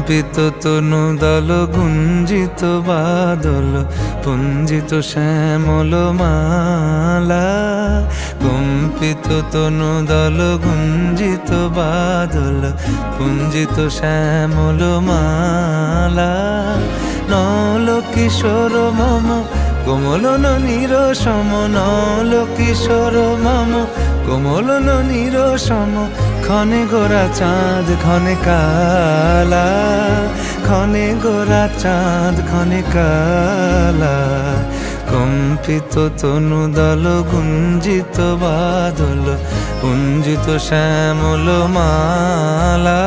কম্পিত তনু দল, গুঞ্জিত বাদল, পুঞ্জিত শ্যামল মালা। কম্পিত তনু দল, গুঞ্জিত বাদল, পুঞ্জিত শ্যামল মালা। নল কিশোর মম কোমল নীর সম নল কিশোর মম। কোমল নীর সম ক্ষণে গোরা চাঁদ, ক্ষণে কালা। ক্ষণে গোরা চাঁদ, ক্ষণে কালা। কম্পিত তনু দল, গুঞ্জিত বাদল, পুঞ্জিত শ্যামল মালা।